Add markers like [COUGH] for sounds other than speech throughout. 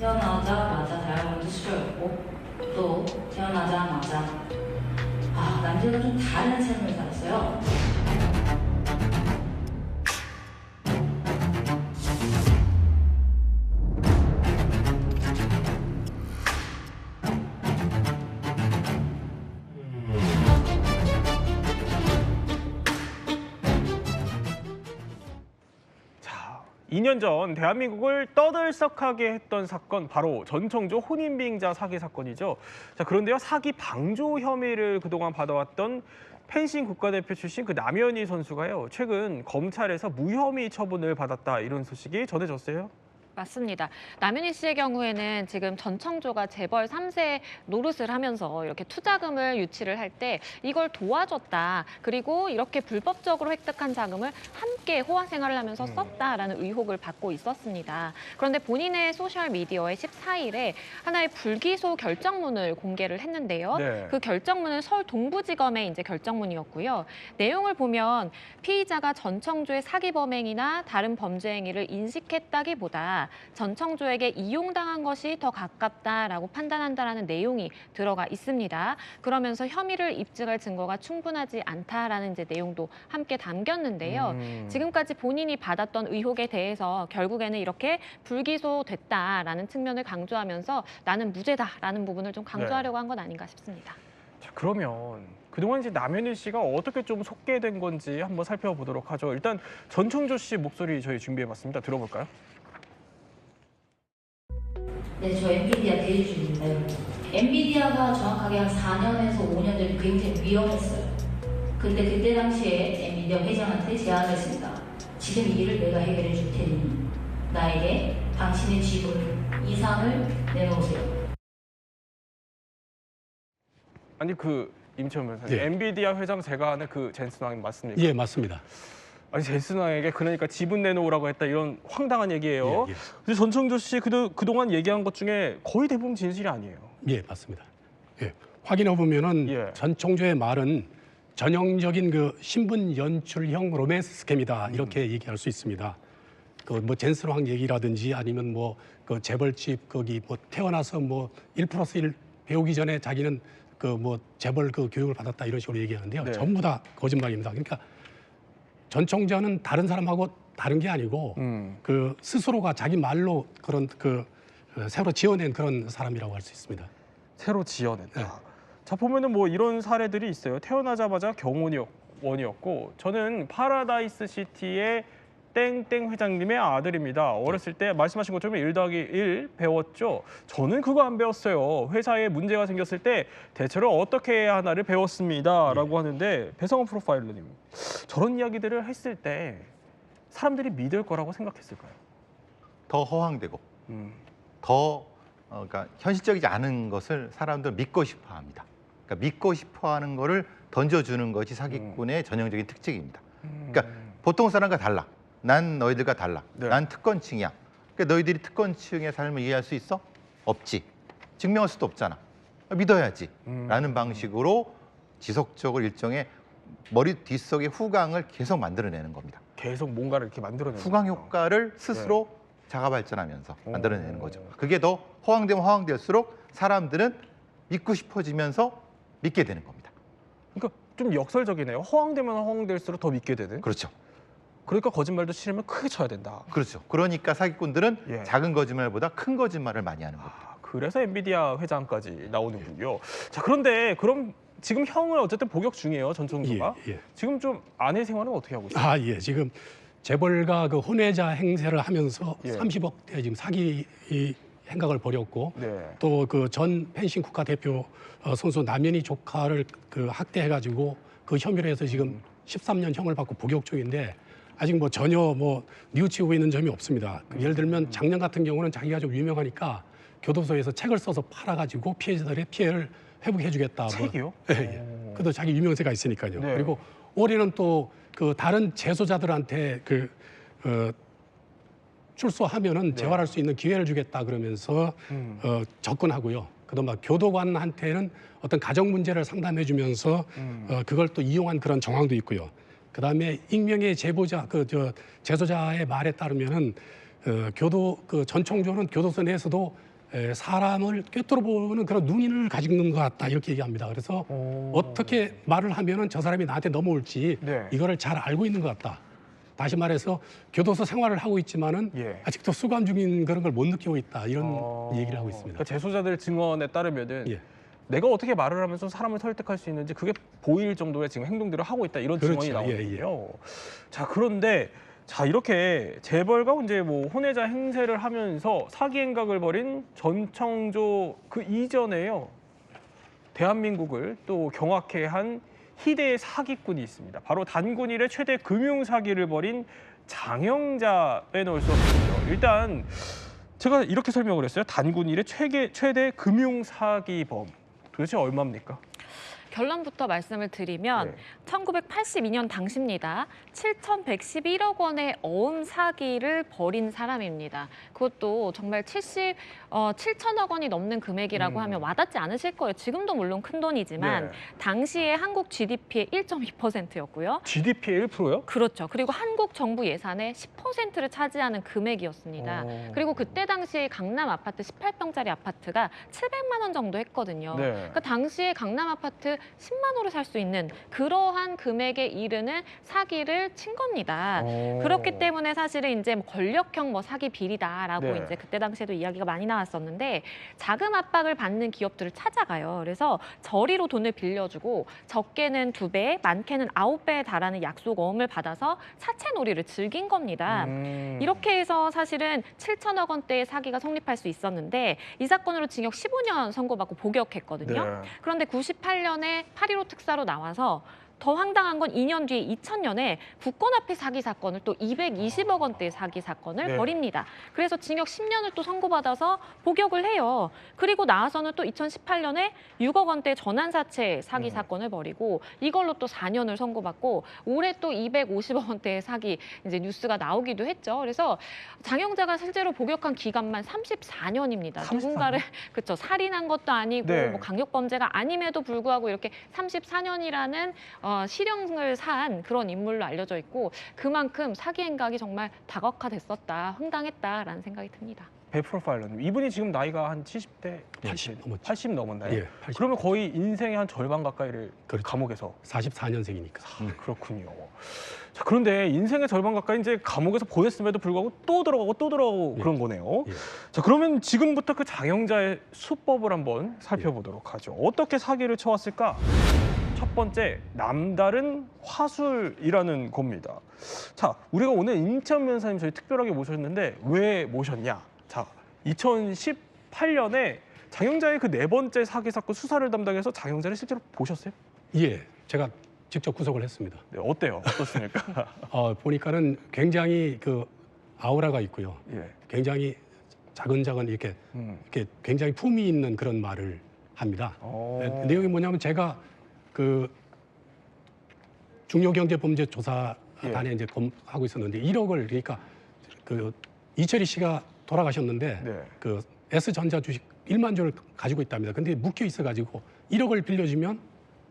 태어나자마자 대학원도 수료였고 또 태어나자마자 아 남들과 좀 다른 삶을 살았어요. 2년 전 대한민국을 떠들썩하게 했던 사건 바로 전청조 혼인비행자 사기 사건이죠. 자, 그런데요 사기 방조 혐의를 그동안 받아왔던 펜싱 국가대표 출신 그 남현희 선수가요 최근 검찰에서 무혐의 처분을 받았다 이런 소식이 전해졌어요. 맞습니다. 남윤희 씨의 경우에는 지금 전청조가 재벌 3세 노릇을 하면서 이렇게 투자금을 유치를 할 때 이걸 도와줬다. 그리고 이렇게 불법적으로 획득한 자금을 함께 호화 생활을 하면서 음. 썼다라는 의혹을 받고 있었습니다. 그런데 본인의 소셜 미디어에 14일에 하나의 불기소 결정문을 공개를 했는데요. 네. 그 결정문은 서울 동부지검의 이제 결정문이었고요. 내용을 보면 피의자가 전청조의 사기 범행이나 다른 범죄 행위를 인식했다기보다 전청조에게 이용당한 것이 더 가깝다라고 판단한다라는 내용이 들어가 있습니다. 그러면서 혐의를 입증할 증거가 충분하지 않다라는 이제 내용도 함께 담겼는데요. 음. 지금까지 본인이 받았던 의혹에 대해서 결국에는 이렇게 불기소됐다라는 측면을 강조하면서 나는 무죄다라는 부분을 좀 강조하려고 한 건 아닌가 싶습니다. 자, 그러면 그동안 이제 남현희 씨가 어떻게 좀 속게 된 건지 한번 살펴보도록 하죠. 일단 전청조 씨 목소리 저희 준비해봤습니다. 들어볼까요? 네, 저 엔비디아 대주주입니다, 여러분. 엔비디아가 정확하게 한 4년에서 5년 전에 굉장히 위험했어요. 근데 그때 당시에 엔비디아 회장한테 제안을 했습니다. 지금 이 일을 내가 해결해 줄 테니 나에게 당신의 지분 이상을 내놓으세요. 아니 그 임채원 변호사님, 예. 엔비디아 회장 제가 아는 그 젠슨 왕 맞습니까? 예, 맞습니다. 아니 젠슨왕에게 그러니까 지분 내놓으라고 했다 이런 황당한 얘기예요. 예, 예. 근데 전청조 씨 그도 그동안 얘기한 것 중에 거의 대부분 진실이 아니에요. 예, 맞습니다. 예. 확인해 보면은 예. 전 총조의 말은 전형적인 그 신분 연출형 로맨스 스캠이다 이렇게 음. 얘기할 수 있습니다. 그 뭐 젠스왕 얘기라든지 아니면 뭐 그 재벌집 거기 뭐 태어나서 뭐1 플러스 1 배우기 전에 자기는 그 뭐 재벌 그 교육을 받았다 이런 식으로 얘기하는데요. 네. 전부 다 거짓말입니다. 그러니까 전 총재는 다른 사람하고 다른 게 아니고 음. 그 스스로가 자기 말로 그런 그 어, 새로 지어낸 그런 사람이라고 할 수 있습니다. 새로 지어냈다. 네. 자 보면은 뭐 이런 사례들이 있어요. 태어나자마자 경호원이었고 저는 파라다이스 시티의 땡땡 회장님의 아들입니다. 어렸을 때 말씀하신 것처럼 1 더하기 1 배웠죠. 저는 그거 안 배웠어요. 회사에 문제가 생겼을 때 대처를 어떻게 해야 하나를 배웠습니다. 라고 하는데 배성원 프로파일러님 저런 이야기들을 했을 때 사람들이 믿을 거라고 생각했을까요? 더 허황되고 음. 더 어, 그러니까 현실적이지 않은 것을 사람들 믿고 싶어 합니다. 그러니까 믿고 싶어 하는 거를 던져주는 것이 사기꾼의 전형적인 특징입니다. 그러니까 보통 사람과 달라. 난 너희들과 달라. 네. 난 특권층이야. 그러니까 너희들이 특권층의 삶을 이해할 수 있어? 없지. 증명할 수도 없잖아. 믿어야지. 음. 라는 방식으로 지속적으로 일종의 머리 뒷속의 후광을 계속 만들어내는 겁니다. 계속 뭔가를 이렇게 만들어내는 후광. 효과를 스스로 자가 발전하면서 오. 만들어내는 거죠. 그게 더 허황되면 허황될수록 사람들은 믿고 싶어지면서 믿게 되는 겁니다. 그러니까 좀 역설적이네요. 허황되면 허황될수록 더 믿게 되는. 그렇죠. 그러니까 거짓말도 싫으면 크게 쳐야 된다. 그렇죠. 그러니까 사기꾼들은 예. 작은 거짓말보다 큰 거짓말을 많이 하는 겁니다. 아, 그래서 엔비디아 회장까지 나오는군요. 자 그런데 그럼 지금 형을 어쨌든 복역 중이에요 전청조가. 예, 예. 지금 좀 아내 생활은 어떻게 하고 있어요? 아, 예. 지금 재벌가 그 혼외자 행세를 하면서 예. 30억대 지금 사기 이 행각을 벌였고 네. 또그 전 펜싱 국가 대표 어, 선수 남현희 조카를 그 학대해가지고 그 혐의로 해서 지금 13년 형을 받고 복역 중인데 아직 뭐 전혀 뭐 뉘우치고 있는 점이 없습니다. 그 예를 들면 작년 같은 경우는 자기가 좀 유명하니까 교도소에서 책을 써서 팔아가지고 피해자들의 피해를 회복해주겠다. 뭐 책이요? 예, 예. 그래도 자기 유명세가 있으니까요. 네. 그리고 올해는 또 그 다른 재소자들한테 그 어, 출소하면은 재활할 수 있는 기회를 주겠다 그러면서 네. 음. 어, 접근하고요. 그다음 교도관한테는 어떤 가정 문제를 상담해주면서 음. 어, 그걸 또 이용한 그런 정황도 있고요. 그다음에 익명의 제보자 그저 재소자의 말에 따르면은 어, 교도 그 전총조는 교도소 내에서도 에, 사람을 꿰뚫어 보는 그런 눈을 가진 것 같다 이렇게 얘기합니다. 그래서 오. 어떻게 말을 하면은 저 사람이 나한테 넘어올지 네. 이거를 잘 알고 있는 것 같다. 다시 말해서 교도소 생활을 하고 있지만은 예. 아직도 수감 중인 그런 걸 못 느끼고 있다 이런 어. 얘기를 하고 있습니다. 그러니까 재소자들 증언에 따르면은 예. 내가 어떻게 말을 하면서 사람을 설득할 수 있는지 그게 보일 정도의 지금 행동들을 하고 있다 이런 그렇죠. 증언이 예, 나오거든요. 자 그런데 자 이렇게 재벌과 이제 뭐 혼외자 행세를 하면서 사기 행각을 벌인 전청조 그 이전에요 대한민국을 또 경악해 한 희대의 사기꾼이 있습니다. 바로 단군 일의 최대 금융 사기를 벌인 장영자 빼놓을 수 없죠. 일단 제가 이렇게 설명을 했어요. 단군 일의 최대 최대 금융 사기범 도대체 얼마입니까? 결론부터 말씀을 드리면 네. 1982년 당시입니다. 7,111억 원의 어음 사기를 벌인 사람입니다. 그것도 정말 70, 어, 7천억 원이 넘는 금액이라고 음. 하면 와닿지 않으실 거예요. 지금도 물론 큰 돈이지만 네. 당시에 한국 GDP의 1.2%였고요. GDP의 1%요? 그렇죠. 그리고 한국 정부 예산의 10%를 차지하는 금액이었습니다. 어. 그리고 그때 당시에 강남 아파트 18평짜리 아파트가 700만 원 정도 했거든요. 네. 그러니까 당시에 강남 아파트 10만 원을 살 수 있는 그러한 금액에 이르는 사기를 친 겁니다. 어. 그렇기 때문에 사실은 이제 뭐 권력형 뭐 사기 비리다라고 네. 이제 그때 당시에도 이야기가 많이 나왔었는데 자금 압박을 받는 기업들을 찾아가요. 그래서 저리로 돈을 빌려주고 적게는 두 배, 많게는 아홉 배에 달하는 약속 어음을 받아서 사채 놀이를 즐긴 겁니다. 음. 이렇게 해서 사실은 7천억 원대의 사기가 성립할 수 있었는데 이 사건으로 징역 15년 선고받고 복역했거든요. 네. 그런데 98년에 8.15 특사로 나와서 더 황당한 건 2년 뒤에 2000년에 국권 앞에 사기 사건을 또 220억 원대의 사기 사건을 네. 벌입니다. 그래서 징역 10년을 또 선고받아서 복역을 해요. 그리고 나와서는 또 2018년에 6억 원대 전환사채 사기 음. 사건을 벌이고 이걸로 또 4년을 선고받고 올해 또 250억 원대의 사기 이제 뉴스가 나오기도 했죠. 그래서 장영자가 실제로 복역한 기간만 34년입니다. 34 년? [LAUGHS] 누군가를 그렇죠 살인한 것도 아니고 네. 뭐 강력 범죄가 아님에도 불구하고 이렇게 34년이라는 어, 실형을 산 그런 인물로 알려져 있고 그만큼 사기 행각이 정말 다각화됐었다, 황당했다라는 생각이 듭니다. 배 프로파일러님 이분이 지금 나이가 한 70대 80 넘었죠. 80 넘었나요? 예, 80. 그러면 거의 인생의 한 절반 가까이를 그렇죠. 감옥에서 44년생이니까. 아, 그렇군요. 자, 그런데 인생의 절반 가까이 이제 감옥에서 보냈음에도 불구하고 또 들어가고 또 들어가고 예. 그런 거네요. 예. 자, 그러면 지금부터 그 장영자의 수법을 한번 살펴보도록 하죠. 어떻게 사기를 쳐왔을까? 첫 번째, 남다른 화술이라는 겁니다. 자, 우리가 오늘 임채원 변호사님 저희 특별하게 모셨는데 왜 모셨냐? 자, 2018년에 장영자의 그 네 번째 사기 사건 수사를 담당해서 장영자를 실제로 보셨어요? 예, 제가 직접 구속을 했습니다. 네, 어때요? 어떻습니까? [LAUGHS] 어, 보니까는 굉장히 그 아우라가 있고요. 예. 굉장히 작은작은 이렇게 음. 이렇게 굉장히 품위 있는 그런 말을 합니다. 어. 네, 내용이 뭐냐면 제가 그 중요경제범죄조사단에 예. 이제 검하고 있었는데 1억을 그러니까 그 이철희 씨가 돌아가셨는데 네. 그 S전자 주식 1만 주를 가지고 있답니다. 근데 묶여 있어 가지고 1억을 빌려주면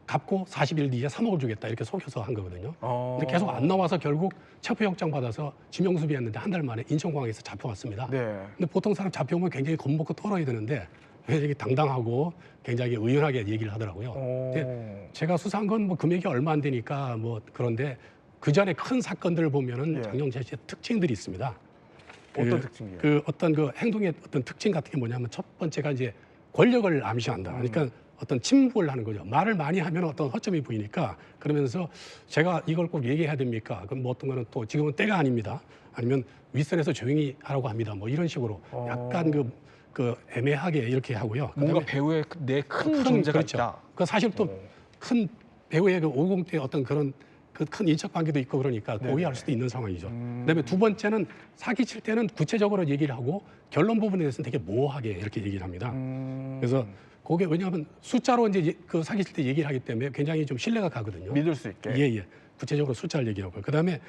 갚고 40일 뒤에 3억을 주겠다 이렇게 속여서 한 거거든요. 어. 근데 계속 안 나와서 결국 체포영장 받아서 지명수비했는데 한 달 만에 인천공항에서 잡혀왔습니다. 네. 근데 보통 사람 잡혀오면 굉장히 겁먹고 떨어야 되는데 굉장히 당당하고 굉장히 의연하게 얘기를 하더라고요. 어. 제가 수사한 건 뭐 금액이 얼마 안 되니까 뭐 그런데 그 전에 큰 사건들을 보면은 예. 장영재 씨의 특징들이 있습니다. 어떤 그- 특징이에요? 그 어떤 그 행동의 어떤 특징 같은 게 뭐냐면 첫 번째가 이제 권력을 암시한다. 그러니까 어떤 침묵을 하는 거죠. 말을 많이 하면 어떤 허점이 보이니까 그러면서 제가 이걸 꼭 얘기해야 됩니까? 그럼 뭐 어떤 거는 또 지금은 때가 아닙니다. 아니면 윗선에서 조용히 하라고 합니다. 뭐 이런 식으로 어. 약간 그, 그 애매하게 이렇게 하고요. 뭔가 배우의 내큰 큰, 존재가 그렇죠. 있다. 그 사실 또 어. 큰 배우의 그 오공때 어떤 그런 그 큰 인적 관계도 있고 그러니까. 고의할 수도 있는 상황이죠. 음. 그다음에 두 번째는 사기 칠 때는 구체적으로 얘기를 하고 결론 부분에 대해서는 되게 모호하게 이렇게 얘기를 합니다. 음. 그래서 그게 왜냐하면 숫자로 이제 예- 그 사기 칠 때 얘기를 하기 때문에 굉장히 좀 신뢰가 가거든요. 믿을 수 있게. 예, 예. 구체적으로 숫자를 얘기하고. 그다음에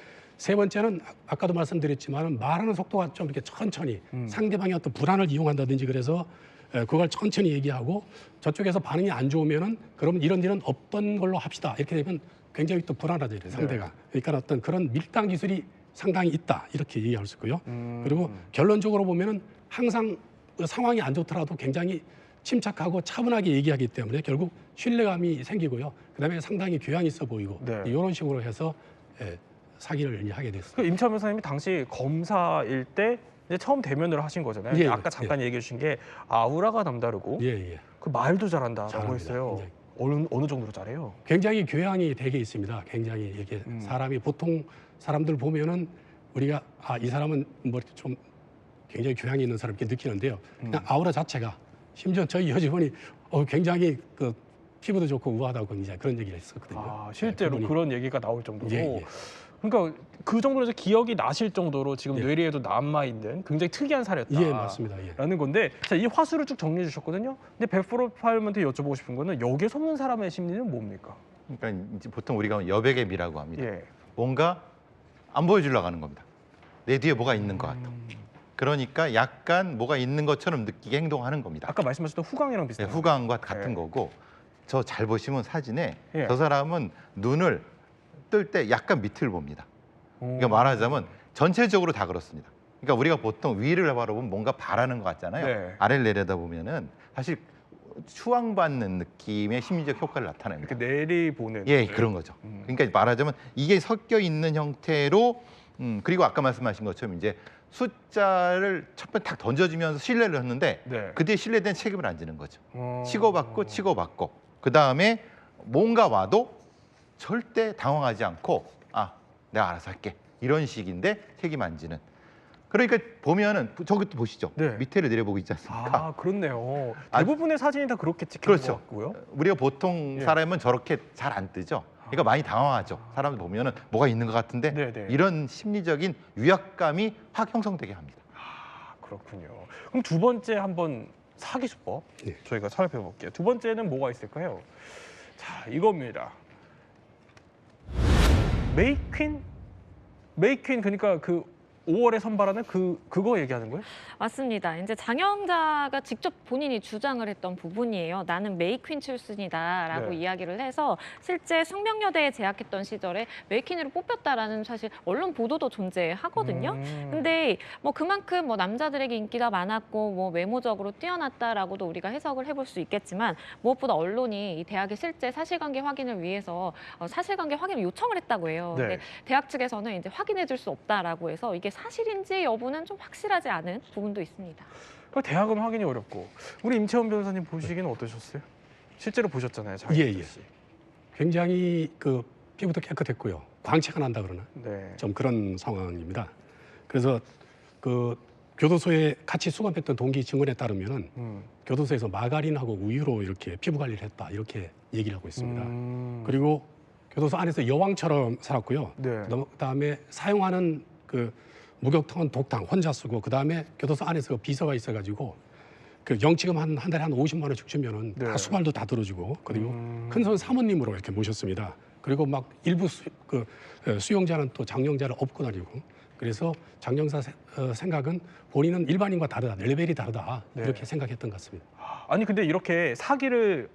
세 번째는 아- 아까도 말씀드렸지만 말하는 속도가 좀 이렇게 천천히 음. 상대방의 어떤 불안을 이용한다든지 그래서 에, 그걸 천천히 얘기하고 저쪽에서 반응이 안 좋으면은 그러면 이런 일은 없던 걸로 합시다. 이렇게 되면 굉장히 또 불안하죠, 상대가. 그러니까 어떤 그런 밀당 기술이 상당히 있다. 이렇게 얘기할 수 있고요. 음. 그리고 결론적으로 보면은 항상 그 상황이 안 좋더라도 굉장히 침착하고 차분하게 얘기하기 때문에 결국 신뢰감이 생기고요. 그다음에 상당히 교양이 있어 보이고 네. 이런 식으로 해서 예, 사기를 이제 하게 됐습니다. 그 임찬 변호사님이 당시 검사일 때 이제 처음 대면을 하신 거잖아요. 예, 예, 아까 잠깐 얘기해 주신 게 아우라가 남다르고 예, 예. 그 말도 잘한다라고 잘합니다, 했어요. 굉장히. 어느 어느 정도로 잘해요? 굉장히 교양이 되게 있습니다. 굉장히 이렇게 음. 사람이 보통 사람들 보면은 우리가 아 이 사람은 뭐 좀 굉장히 교양이 있는 사람 이렇게 느끼는데요. 그냥 음. 아우라 자체가 심지어 저희 여직원이 어, 굉장히 그 피부도 좋고 우아하다고 이제 그런 얘기를 했었거든요. 아, 실제로 그분이. 그런 얘기가 나올 정도로. 예, 예. 그러니까 그 정도로 이제 기억이 나실 정도로 지금 예. 뇌리에도 남아 있는 굉장히 특이한 사례였다. 예, 맞습니다. 예. 라는 건데 자, 이 화수를 쭉 정리해 주셨거든요. 근데 백프로 파일먼트 여쭤보고 싶은 거는 여기에 속는 사람의 심리는 뭡니까? 그러니까 이제 보통 우리가 여백의 미라고 합니다. 예. 뭔가 안 보여주려고 하는 겁니다. 내 뒤에 뭐가 있는 것 같다. 음, 그러니까 약간 뭐가 있는 것처럼 느끼게 행동하는 겁니다. 아까 말씀하셨던 후광이랑 네, 비슷한 후광과 같은 예. 거고 저 잘 보시면 사진에 예. 저 사람은 눈을 뜰 때 약간 밑을 봅니다. 오. 그러니까 말하자면 전체적으로 다 그렇습니다. 그러니까 우리가 보통 위를 바라보면 뭔가 바라는 것 같잖아요. 네. 아래를 내려다 보면은 사실 추앙받는 느낌의 심리적 효과를 나타냅니다. 이렇게 내리 보는 예, 그런 거죠. 음. 그러니까 말하자면 이게 섞여 있는 형태로 음, 그리고 아까 말씀하신 것처럼 이제 숫자를 첫 번째 딱 던져주면서 신뢰를 했는데 네. 그 뒤에 신뢰된 책임을 안 지는 거죠. 어. 치고받고 치고받고 그 다음에 뭔가 와도 절대 당황하지 않고 아 내가 알아서 할게 이런 식인데 책임 안 지는 그러니까 보면은 저것도 보시죠 네. 밑에를 내려보고 있지 않습니까 아 그렇네요. 아, 대부분의 사진이 다 그렇게 찍힌 그렇죠. 것 같고요. 우리가 보통 예. 사람은 저렇게 잘 안 뜨죠 그러니까 많이 당황하죠 사람들 보면은 뭐가 있는 것 같은데 네, 네. 이런 심리적인 위압감이 확 형성되게 합니다 아 그렇군요. 그럼 두 번째 한번 사기 수법 예. 저희가 살펴볼게요. 두 번째는 뭐가 있을까요? 자 이겁니다. 메이퀸 메이퀸 그러니까 그 5월에 선발하는 그 그거 얘기하는 거예요? 맞습니다. 이제 장영자가 직접 본인이 주장을 했던 부분이에요. 나는 메이퀸 출신이다라고 네. 이야기를 해서 실제 숙명여대에 재학했던 시절에 메이퀸으로 뽑혔다라는 사실 언론 보도도 존재하거든요. 음. 근데 뭐 그만큼 뭐 남자들에게 인기가 많았고 뭐 외모적으로 뛰어났다라고도 우리가 해석을 해볼 수 있겠지만 무엇보다 언론이 이 대학의 실제 사실관계 확인을 위해서 어, 사실관계 확인을 요청을 했다고 해요. 네. 근데 대학 측에서는 이제 확인해줄 수 없다라고 해서 이게 사실인지 여부는 좀 확실하지 않은 부분도 있습니다. 그 대학은 확인이 어렵고 우리 임채원 변호사님 보시기는 어떠셨어요? 실제로 보셨잖아요, 장 예, 예. 굉장히 그 피부도 깨끗했고요. 광채가 난다 그러나 네. 좀 그런 상황입니다. 그래서 그 교도소에 같이 수감했던 동기 증언에 따르면은 음. 교도소에서 마가린하고 우유로 이렇게 피부 관리를 했다 이렇게 얘기를 하고 있습니다. 음. 그리고 교도소 안에서 여왕처럼 살았고요. 네. 그다음에 사용하는 그 목욕탕은 독탕 혼자 쓰고 그다음에 교도소 안에서 비서가 있어가지고 그 영치금 한, 한 달에 한 50만 원씩 주면은 네. 다 수발도 다 들어주고 그리고 음. 큰손 사모님으로 이렇게 모셨습니다. 그리고 막 일부 수, 그 어, 수용자는 또 장영자를 업고 다니고 그래서 장영사 세- 어, 생각은 본인은 일반인과 다르다 레벨이 다르다 네. 이렇게 생각했던 것 같습니다. 아니 근데 이렇게 사기를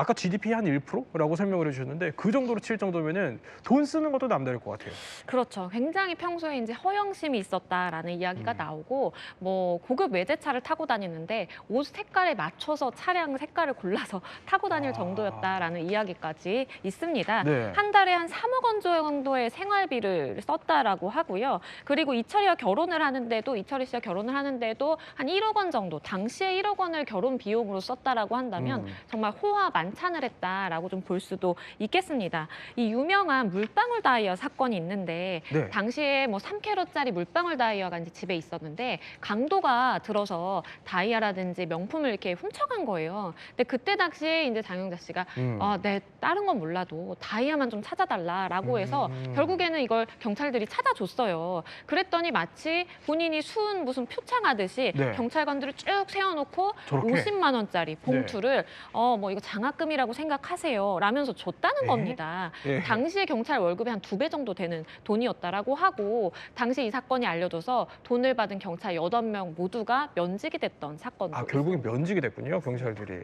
아까 GDP 한 1%라고 설명을 해주셨는데 그 정도로 칠 정도면은 돈 쓰는 것도 남다를 것 같아요. 그렇죠. 굉장히 평소에 이제 허영심이 있었다라는 이야기가 음. 나오고 뭐 고급 외제차를 타고 다니는데 옷 색깔에 맞춰서 차량 색깔을 골라서 [LAUGHS] 타고 다닐 아. 정도였다라는 이야기까지 있습니다. 네. 한 달에 한 3억 원 정도의 생활비를 썼다라고 하고요. 그리고 이철이와 결혼을 하는데도 이철이 씨와 결혼을 하는데도 한 1억 원 정도 당시에 1억 원을 결혼 비용으로 썼다라고 한다면 음. 정말 호화 만 찬을 했다라고 좀 볼 수도 있겠습니다. 이 유명한 물방울 다이어 사건이 있는데 네. 당시에 뭐 3캐럿짜리 물방울 다이어가 이제 집에 있었는데 강도가 들어서 다이아라든지 명품을 이렇게 훔쳐간 거예요. 근데 그때 당시에 이제 장영자 씨가 음. 아, 내 다른 건 몰라도 다이아만 좀 찾아달라라고 해서 음. 결국에는 이걸 경찰들이 찾아줬어요. 그랬더니 마치 본인이 수은 무슨 표창하듯이 네. 경찰관들을 쭉 세워놓고 저렇게? 50만 원짜리 봉투를 어뭐 이거 장학 금이라고 생각하세요. 라면서 줬다는 에? 겁니다. 예. 당시에 경찰 월급의 한두 배 정도 되는 돈이었다라고 하고 당시 이 사건이 알려져서 돈을 받은 경찰 여덟 명 모두가 면직이 됐던 사건도 아 결국에 면직이 됐군요 경찰들이.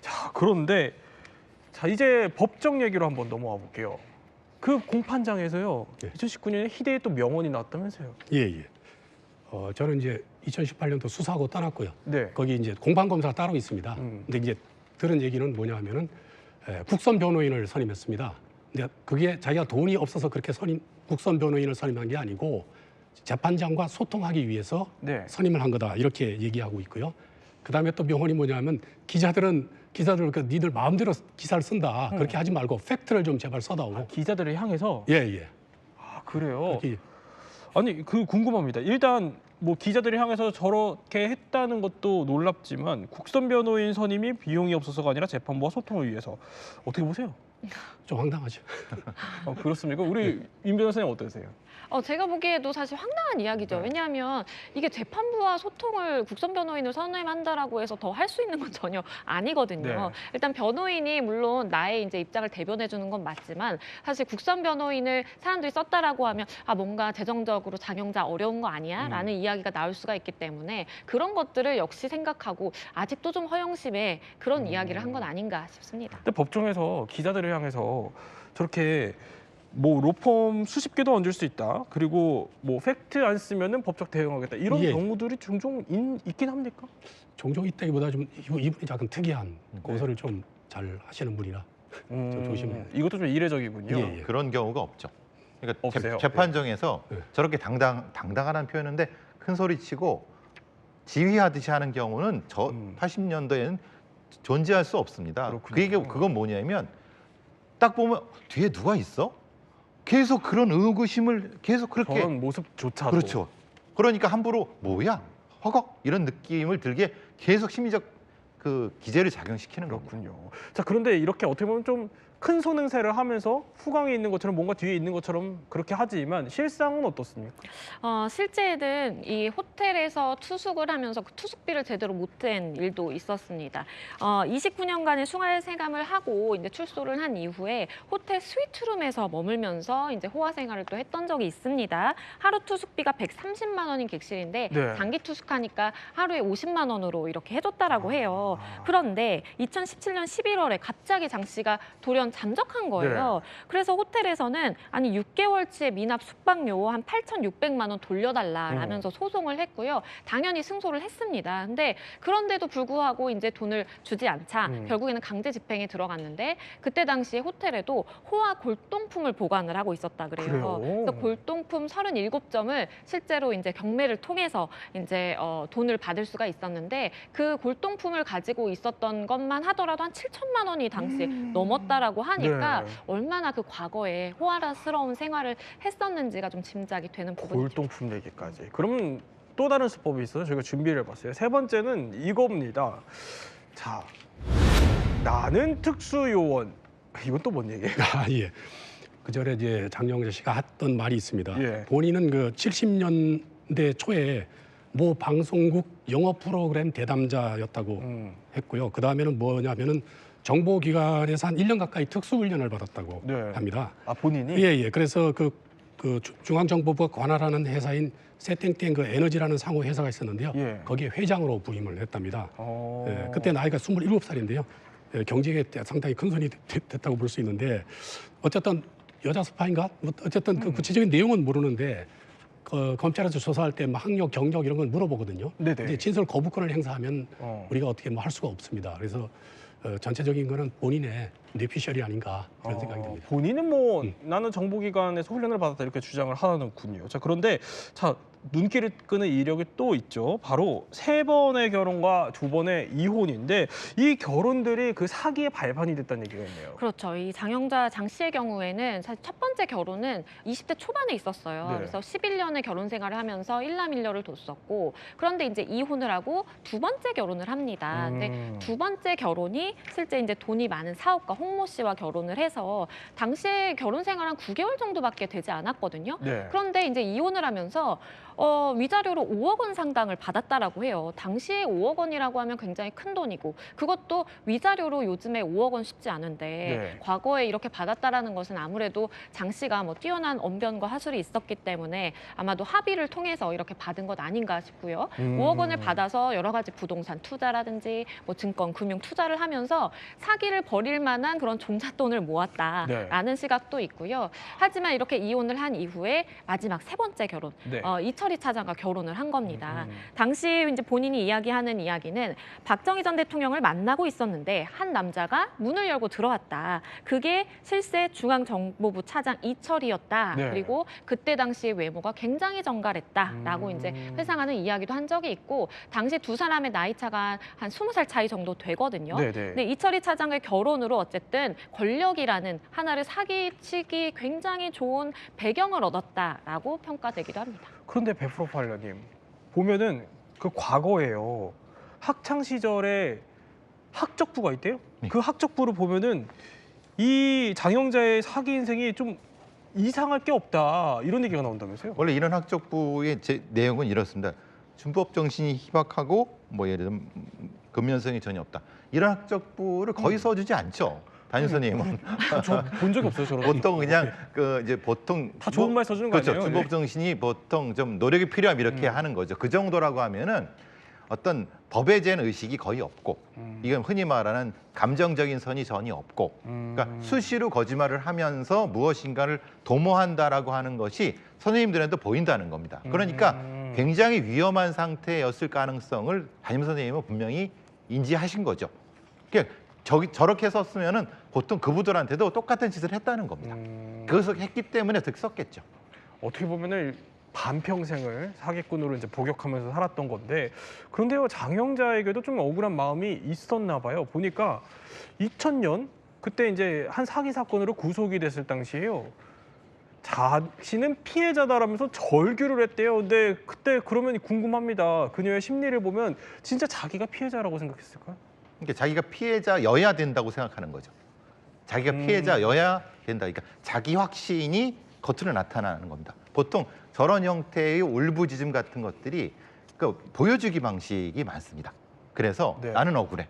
자 그런데 자 이제 법정 얘기로 한번 넘어가 볼게요. 그 공판장에서요 네. 2019년에 희대의 또 명언이 나왔다면서요. 예, 예. 어, 저는 이제 2018년도 수사하고 떠났고요. 네. 거기 이제 공판 검사가 따로 있습니다. 음. 근데 이제 들은 얘기는 뭐냐면은 에, 국선 변호인을 선임했습니다. 근데 그게 자기가 돈이 없어서 그렇게 선임 국선 변호인을 선임한 게 아니고 재판장과 소통하기 위해서 네. 선임을 한 거다 이렇게 얘기하고 있고요. 그다음에 또 명언이 뭐냐면 기자들은 기자들 그 니들 마음대로 기사를 쓴다 음. 그렇게 하지 말고 팩트를 좀 제발 써다오. 기자들을 향해서 예 예. 아, 그래요. 이렇게 아니 그 궁금합니다. 일단 뭐 기자들을 향해서 저렇게 했다는 것도 놀랍지만 국선 변호인 선임이 비용이 없어서가 아니라 재판부와 소통을 위해서 어떻게 보세요? 좀 황당하죠. 아, 그렇습니까? 우리 임 변호사님 어떠세요? 어, 제가 보기에도 사실 황당한 이야기죠. 네. 왜냐하면 이게 재판부와 소통을 국선 변호인을 선임한다라고 해서 더 할 수 있는 건 [LAUGHS] 전혀 아니거든요. 네. 일단 변호인이 물론 나의 이제 입장을 대변해 주는 건 맞지만 사실 국선 변호인을 사람들이 썼다라고 하면 아 뭔가 재정적으로 장영자 어려운 거 아니야?라는 음. 이야기가 나올 수가 있기 때문에 그런 것들을 역시 생각하고 아직도 좀 허영심에 그런 음. 이야기를 한 건 아닌가 싶습니다. 근데 법정에서 기자들을 향해서 저렇게 뭐 로펌 수십 개도 얹을 수 있다. 그리고 뭐 팩트 안 쓰면은 법적 대응하겠다. 이런 예. 경우들이 종종 인, 있긴 합니까? 종종 있다기보다 좀 이분- 이분이 약간 특이한 네. 고소를 좀 잘 하시는 분이라 음, 조심해야 이것도 좀 이례적이군요. 예, 예. 그런 경우가 없죠. 그러니까 없으세요? 재, 판정에서 네. 저렇게 당당 당당하다는 표현인데 큰 소리 치고 지휘하듯이 하는 경우는 저 음. 80년도에는 존재할 수 없습니다. 그렇군요. 그게 그건 뭐냐면 딱 보면 뒤에 누가 있어? 계속 그런 의구심을 계속 그렇게 저런 모습조차도 그렇죠. 그러니까 함부로 뭐야 허걱 이런 느낌을 들게 계속 심리적 그 기제를 작용시키는. 그렇군요. 자 그런데 이렇게 어떻게 보면 좀 큰 손행세를 하면서 후광에 있는 것처럼 뭔가 뒤에 있는 것처럼 그렇게 하지만 실상은 어떻습니까? 어, 실제는 이 호텔에서 투숙을 하면서 그 투숙비를 제대로 못한 일도 있었습니다. 어, 29년간의 생활 생활을 하고 이제 출소를 한 이후에 호텔 스위트룸에서 머물면서 이제 호화 생활을 또 했던 적이 있습니다. 하루 투숙비가 130만 원인 객실인데 네. 장기 투숙하니까 하루에 50만 원으로 이렇게 해줬다라고 해요. 아. 그런데 2017년 11월에 갑자기 장 씨가 돌연 잠적한 거예요. 그래서 호텔에서는 아니 6개월치의 미납 숙박료 한 8,600만 원 돌려달라라면서 소송을 했고요. 당연히 승소를 했습니다. 근데 그런데도 불구하고 이제 돈을 주지 않자 음. 결국에는 강제 집행에 들어갔는데 그때 당시에 호텔에도 호화 골동품을 보관을 하고 있었다 그래요. 그래요? 그래서 골동품 37점을 실제로 이제 경매를 통해서 이제 어, 돈을 받을 수가 있었는데 그 골동품을 가지고 있었던 것만 하더라도 한 7천만 원이 당시에 넘었다라고 하니까 네. 얼마나 그 과거에 호화라스러운 생활을 했었는지가 좀 짐작이 되는 부분이죠. 골동품 얘기까지. 그러면 또 다른 수법이 있어요. 저희가 준비를 해봤어요. 세 번째는 이겁니다. 자, 나는 특수요원. [LAUGHS] 이건 또 뭔 얘기예요? [LAUGHS] 아, 예. 그 전에 이제 장영재 씨가 했던 말이 있습니다. 예. 본인은 그 70년대 초에 모 방송국 영어 프로그램 대담자였다고 음, 했고요. 그 다음에는 뭐냐면은 정보기관에서 한 1년 가까이 특수훈련을 받았다고 네. 합니다. 아 본인이 예, 예. 그래서 그, 그 주- 중앙정보부가 관할하는 회사인 세땡땡 그 에너지라는 상호 회사가 있었는데요. 예. 거기에 회장으로 부임을 했답니다. 어... 예, 그때 나이가 27살인데요. 예, 경쟁에 상당히 큰 손이 됐- 됐다고 볼 수 있는데 어쨌든 여자 스파인가? 뭐 어쨌든 음. 그 구체적인 내용은 모르는데 그 검찰에서 조사할 때 뭐 학력, 경력 이런 걸 물어보거든요. 네네. 근데 진술 거부권을 행사하면 어. 우리가 어떻게 뭐 할 수가 없습니다. 그래서 어, 전체적인 거는 본인의 뇌피셜이 아닌가 그런 생각이 어, 듭니다. 본인은 뭐 음. 나는 정보기관에서 훈련을 받았다 이렇게 주장을 하는군요. 자 그런데 자 눈길을 끄는 이력이 또 있죠. 바로 세 번의 결혼과 두 번의 이혼인데 이 결혼들이 그 사기의 발판이 됐다는 얘기가 있네요. 그렇죠. 이 장영자 장 씨의 경우에는 사실 첫 번째 결혼은 20대 초반에 있었어요. 네. 그래서 11년의 결혼 생활을 하면서 일남일녀를 뒀었고 그런데 이제 이혼을 하고 두 번째 결혼을 합니다. 근데 음. 두 번째 결혼이 실제 이제 돈이 많은 사업가 홍모 씨와 결혼을 해서 당시에 결혼 생활 한 9개월 정도밖에 되지 않았거든요. 네. 그런데 이제 이혼을 하면서 어, 위자료로 5억 원 상당을 받았다라고 해요. 당시에 5억 원이라고 하면 굉장히 큰 돈이고 그것도 위자료로 요즘에 5억 원 쉽지 않은데 네. 과거에 이렇게 받았다라는 것은 아무래도 장 씨가 뭐 뛰어난 언변과 하술이 있었기 때문에 아마도 합의를 통해서 이렇게 받은 것 아닌가 싶고요. 음. 5억 원을 받아서 여러 가지 부동산 투자라든지 뭐 증권 금융 투자를 하면서 사기를 벌일 만한 그런 종잣돈을 모았다라는 네. 시각도 있고요. 하지만 이렇게 이혼을 한 이후에 마지막 세 번째 결혼 네. 어, 이철 희 이철희 차장과 결혼을 한 겁니다. 음. 당시 이제 본인이 이야기하는 이야기는 박정희 전 대통령을 만나고 있었는데 한 남자가 문을 열고 들어왔다. 그게 실세 중앙정보부 차장 이철이었다. 네. 그리고 그때 당시 외모가 굉장히 정갈했다라고 음. 이제 회상하는 이야기도 한 적이 있고 당시 두 사람의 나이 차가 한 스무 살 차이 정도 되거든요. 네네. 근데 이철희 차장의 결혼으로 어쨌든 권력이라는 하나를 사기치기 굉장히 좋은 배경을 얻었다라고 평가되기도 합니다. 그런데 베프로파일러님 보면은 그 과거에요 학창 시절에 학적부가 있대요. 네. 그 학적부를 보면은 이 장영자의 사기 인생이 좀 이상할 게 없다 이런 얘기가 나온다면서요? 원래 이런 학적부의 제 내용은 이렇습니다. 준법 정신이 희박하고 뭐 예를 들면 근면성이 전혀 없다. 이런 학적부를 거의 써주지 않죠. 담임 선생님은 [LAUGHS] 저 본 적이 없어요 저런. 보통 그냥 그 이제 보통 다 좋은 뭐- 말 써주는 거 그렇죠. 아니에요? 네. 정신이 보통 좀 노력이 필요함 이렇게 음. 하는 거죠. 그 정도라고 하면은 어떤 법에 대한 의식이 거의 없고 음. 이건 흔히 말하는 감정적인 선이 전혀 없고 음. 그러니까 수시로 거짓말을 하면서 무엇인가를 도모한다라고 하는 것이 선생님들한테 보인다는 겁니다. 그러니까 음. 굉장히 위험한 상태였을 가능성을 담임 선생님은 분명히 인지하신 거죠. 그러니까 저기 저렇게 썼으면은 보통 그분들한테도 똑같은 짓을 했다는 겁니다. 음. 그것을 했기 때문에 그렇게 썼겠죠. 어떻게 보면은 반평생을 사기꾼으로 이제 복역하면서 살았던 건데 그런데요 장영자에게도 좀 억울한 마음이 있었나 봐요 보니까 2000년 그때 이제 한 사기 사건으로 구속이 됐을 당시에요 자신은 피해자다라면서 절규를 했대요 근데 그때 그러면 궁금합니다 그녀의 심리를 보면 진짜 자기가 피해자라고 생각했을까요? 그러니까 자기가 피해자여야 된다고 생각하는 거죠. 자기가 음. 피해자여야 된다. 그러니까 자기 확신이 겉으로 나타나는 겁니다. 보통 저런 형태의 울부짖음 같은 것들이 그 보여주기 방식이 많습니다. 그래서 네. 나는 억울해.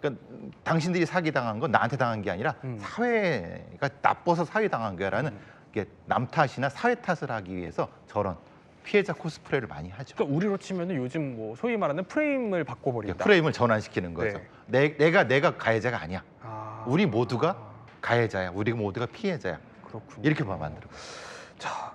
그러니까 당신들이 사기 당한 건 나한테 당한 게 아니라 음. 사회가 나빠서 사회 당한 거야라는 게남 탓이나 사회 탓을 하기 위해서 저런 피해자 코스프레를 많이 하죠. 그러니까 우리로 치면은 요즘 뭐 소위 말하는 프레임을 바꿔버린다 프레임을 전환시키는 거죠. 네. 내, 내가 내가 가해자가 아니야. 아. 우리 모두가 가해자야. 우리 모두가 피해자야. 그렇군요 이렇게 봐 만들어. 자,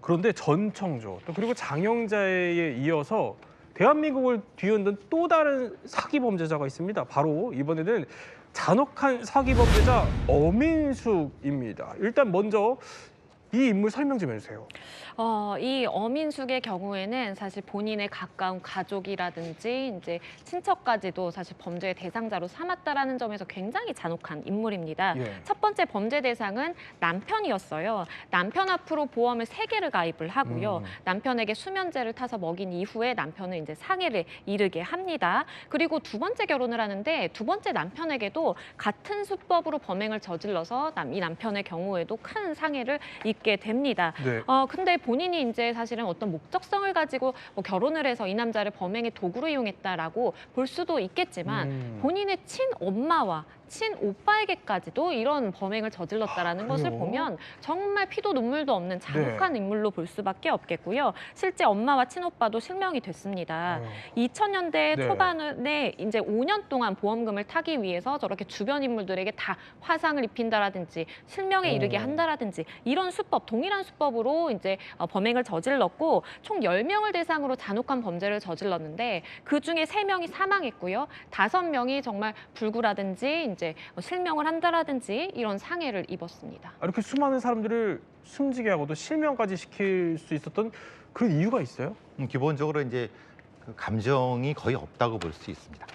그런데 전청조 또 그리고 장영자에 이어서 대한민국을 뒤흔든 또 다른 사기 범죄자가 있습니다. 바로 이번에는 잔혹한 사기 범죄자 어민숙입니다. 일단 먼저 이 인물 설명 좀 해주세요. 어, 이 어민숙의 경우에는 사실 본인의 가까운 가족이라든지 이제 친척까지도 사실 범죄의 대상자로 삼았다라는 점에서 굉장히 잔혹한 인물입니다. 예. 첫 번째 범죄 대상은 남편이었어요. 남편 앞으로 보험을 세개를 가입을 하고요. 음. 남편에게 수면제를 타서 먹인 이후에 남편은 이제 상해를 이르게 합니다. 그리고 두 번째 결혼을 하는데 두 번째 남편에게도 같은 수법으로 범행을 저질러서 남, 이 남편의 경우에도 큰 상해를 입게 됩니다. 네. 어 근데 본인이 이제 사실은 어떤 목적성을 가지고 뭐 결혼을 해서 이 남자를 범행의 도구로 이용했다라고 볼 수도 있겠지만 음. 본인의 친엄마와 친 오빠에게까지도 이런 범행을 저질렀다라는 아, 것을? 보면 정말 피도 눈물도 없는 네. 잔혹한 인물로 볼 수밖에 없겠고요. 실제 엄마와 친오빠도 실명이 됐습니다. 어. 2000년대 네. 초반에 이제 5년 동안 보험금을 타기 위해서 저렇게 주변 인물들에게 다 화상을 입힌다라든지 실명에 어. 이르게 한다라든지 이런 수법, 동일한 수법으로 이제 어, 범행을 저질렀고 총 10명을 대상으로 잔혹한 범죄를 저질렀는데 그 중에 3명이 사망했고요. 5명이 정말 불구라든지 이제 어, 실명을 한다라든지 이런 상해를 입었습니다. 아, 이렇게 수많은 사람들을 숨지게 하고도 실명까지 시킬 수 있었던 그런 이유가 있어요? 음, 기본적으로 이제 그 감정이 거의 없다고 볼 수 있습니다.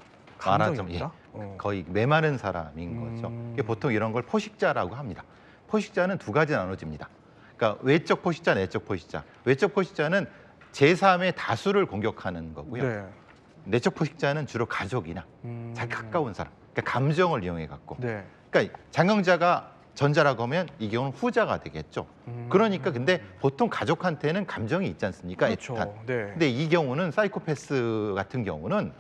말하자면, 감정입니다. 어. 거의 메마른 사람인 거죠. 음. 이게 보통 이런 걸 포식자라고 합니다. 포식자는 두 가지 나눠집니다. 그러니까 외적 포식자, 내적 포식자. 외적 포식자는 제3의 다수를 공격하는 거고요. 네. 내적 포식자는 주로 가족이나 음. 자기 가까운 사람, 그러니까 감정을 이용해 갖고. 네. 그러니까 장영자가 전자라고 하면 이 경우는 후자가 되겠죠. 음. 그러니까 근데 보통 가족한테는 감정이 있지 않습니까? 그렇죠. 애틋한. 네. 근데 이 경우는 사이코패스 같은 경우는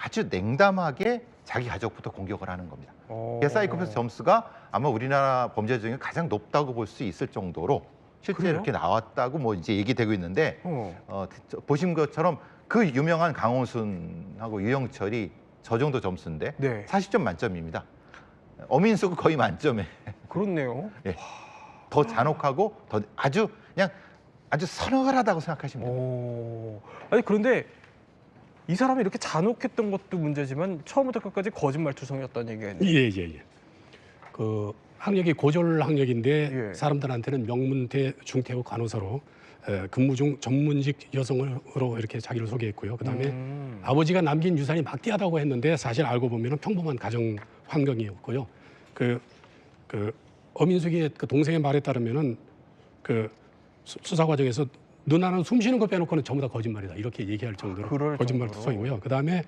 아주 냉담하게 자기 가족부터 공격을 하는 겁니다. 어. 그 사이코패스 점수가 아마 우리나라 범죄 중에 가장 높다고 볼 수 있을 정도로 실제 그래요? 이렇게 나왔다고 뭐 이제 얘기되고 있는데 어. 어, 저- 보신 것처럼 그 유명한 강호순하고 유영철이 저 정도 점수인데 네. 40점 만점입니다. 어민숙은 거의 만점에 그렇네요. 더 잔혹하고 더 아주 그냥 아주 서늘하다고 생각하시면 됩니다. 오. 아니 그런데 이 사람이 이렇게 잔혹했던 것도 문제지만 처음부터 끝까지 거짓말투성이었다는 얘기가 있네요. 예, 예, 예. 그 학력이 고졸 학력인데 예. 사람들한테는 명문대 중퇴후 간호사로 에, 근무 중 전문직 여성으로 이렇게 자기를 소개했고요. 그다음에 음. 아버지가 남긴 유산이 막대하다고 했는데 사실 알고 보면 평범한 가정 환경이었고요. 그, 그 어민숙의 그 동생의 말에 따르면은 그 수- 수사 과정에서 누나는 숨 쉬는 거 빼놓고는 전부 다 거짓말이다 이렇게 얘기할 정도로 그럴 거짓말. 투성이고요. 그다음에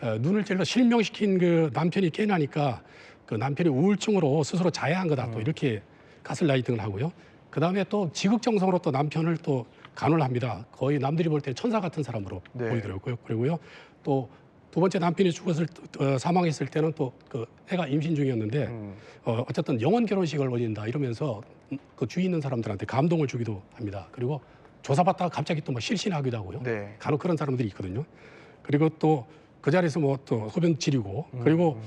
어, 눈을 찔러 실명시킨 그 남편이 깨나니까 그 남편이 우울증으로 스스로 자해한 거다 음. 또 이렇게 가슬라이팅을 하고요. 그다음에 또 지극정성으로 또 남편을 또 간호를 합니다. 거의 남들이 볼 때 천사 같은 사람으로 네. 보이더라고요. 그리고요 또 두 번째 남편이 죽었을 때- 어, 사망했을 때는 또 그 애가 임신 중이었는데 음. 어, 어쨌든 영원 결혼식을 올린다 이러면서 그 주위 있는 사람들한테 감동을 주기도 합니다. 그리고 조사받다가 갑자기 또 뭐 실신하기도 하고요. 네. 간혹 그런 사람들이 있거든요. 그리고 또 그 자리에서 뭐 또 소변 지리고 음, 그리고 음,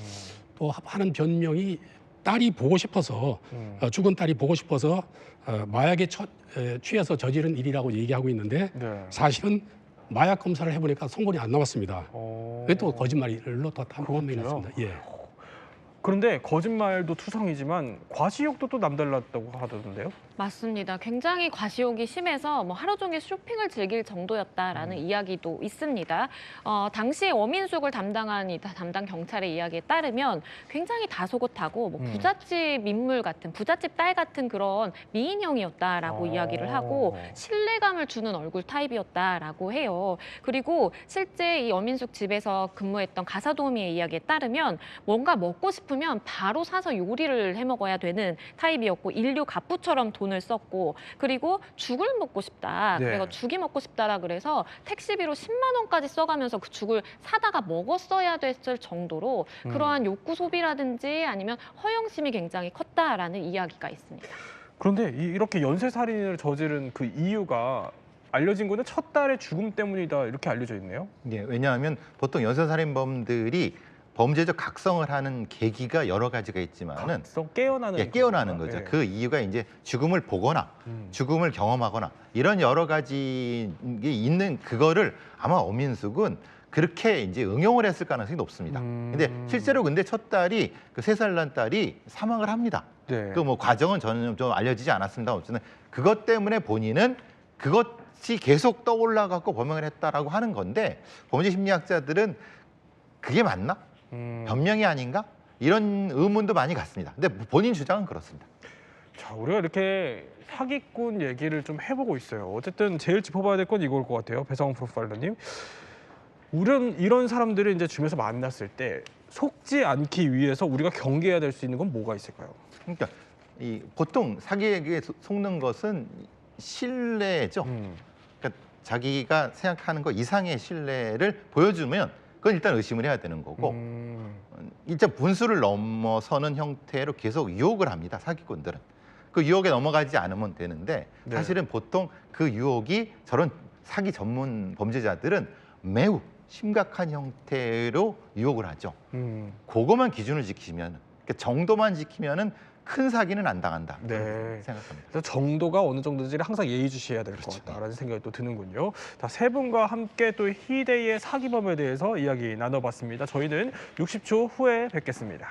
또 하는 변명이 딸이 보고 싶어서 음. 어, 죽은 딸이 보고 싶어서 어, 마약에 처, 에, 취해서 저지른 일이라고 얘기하고 있는데 네. 사실은 마약 검사를 해보니까 성분이 안 나왔습니다. 어. 그게 또 거짓말로 또 판명이 그렇군요. 났습니다. 예. 그런데 거짓말도 투성이지만 과시욕도 또 남달랐다고 하던데요. 맞습니다. 굉장히 과시욕이 심해서 뭐 하루 종일 쇼핑을 즐길 정도였다라는 음. 이야기도 있습니다. 어, 당시 어민숙을 담당한 이 담당 경찰의 이야기에 따르면 굉장히 다소곳하고 뭐 음. 부잣집 인물 같은 부잣집 딸 같은 그런 미인형이었다라고 어. 이야기를 하고 신뢰감을 주는 얼굴 타입이었다라고 해요. 그리고 실제 이 어민숙 집에서 근무했던 가사도우미의 이야기에 따르면 뭔가 먹고 싶 으면 바로 사서 요리를 해 먹어야 되는 타입이었고 인류 갑부처럼 돈을 썼고 그리고 죽을 먹고 싶다. 네. 그래서 죽이 먹고 싶다라 그래서 택시비로 10만 원까지 써가면서 그 죽을 사다가 먹었어야 됐을 정도로 음. 그러한 욕구 소비라든지 아니면 허영심이 굉장히 컸다라는 이야기가 있습니다. 그런데 이- 이렇게 연쇄 살인을 저지른 그 이유가 알려진 거는 첫 딸의 죽음 때문이다 이렇게 알려져 있네요. 예, 왜냐하면 보통 연쇄살인범들이 범죄적 각성을 하는 계기가 여러 가지가 있지만은 각성 깨어나는 예, 깨어나는. 거죠. 예. 그 이유가 이제 죽음을 보거나 음. 죽음을 경험하거나 이런 여러 가지 게 있는 그거를 아마 어민숙은 그렇게 이제 응용을 했을 가능성이 높습니다. 음. 근데 실제로 근데 첫 딸이 그 세 살 난 딸이 사망을 합니다. 네. 그뭐 과정은 저는 좀 알려지지 않았습니다. 어쨌든 그것 때문에 본인은 그것이 계속 떠올라 갖고 범행을 했다라고 하는 건데 범죄 심리학자들은 그게 맞나? 음. 변명이 아닌가? 이런 의문도 많이 갖습니다. 근데 본인 주장은 그렇습니다. 자, 우리가 이렇게 사기꾼 얘기를 좀 해보고 있어요. 어쨌든 제일 짚어봐야 될 건 이걸 것 같아요. 배상훈 프로파일러님. 이런 이런 사람들을 이제 주변에서 만났을 때 속지 않기 위해서 우리가 경계해야 될 수 있는 건 뭐가 있을까요? 그러니까 이 보통 사기에게 소- 속는 것은 신뢰죠. 음. 그러니까 자기가 생각하는 것 이상의 신뢰를 보여주면 그건 일단 의심을 해야 되는 거고 음. 일단 분수를 넘어서는 형태로 계속 유혹을 합니다. 사기꾼들은. 그 유혹에 넘어가지 않으면 되는데 네. 사실은 보통 그 유혹이 저런 사기 전문 범죄자들은 매우 심각한 형태로 유혹을 하죠. 음. 그거만 기준을 지키면 그 정도만 지키면은 큰 사기는 안 당한다. 네. 생각합니다. 그래서 정도가 어느 정도인지를 항상 예의주시해야 될 것 그렇죠. 같다라는 생각이 또 드는군요. 자, 세 분과 함께 또 희대의 사기범에 대해서 이야기 나눠봤습니다. 저희는 60초 후에 뵙겠습니다.